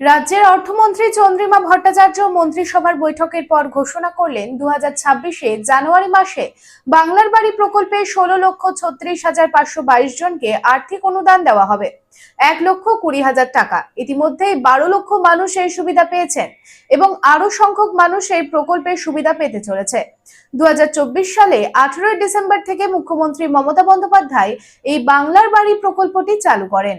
রাজ্যের অর্থমন্ত্রী চন্দ্রিমা ভট্টাচার্য মন্ত্রিসভার বৈঠকের পর ঘোষণা করলেন দু হাজার ছাব্বিশে জানুয়ারি মাসে বাংলার বাড়ি প্রকল্পে ষোলো লক্ষ ছত্রিশ হাজার পাঁচশো বাইশ জনকে আর্থিক অনুদান দেওয়া হবে। এক লক্ষ কুড়ি হাজার টাকা। ইতিমধ্যেই বারো লক্ষ মানুষ এই সুবিধা পেয়েছেন এবং আরও সংখ্যক মানুষ এই প্রকল্পের সুবিধা পেতে চলেছে। দু হাজার চব্বিশ সালে আঠেরোই ডিসেম্বর থেকে মুখ্যমন্ত্রী মমতা বন্দ্যোপাধ্যায় এই বাংলার বাড়ি প্রকল্পটি চালু করেন।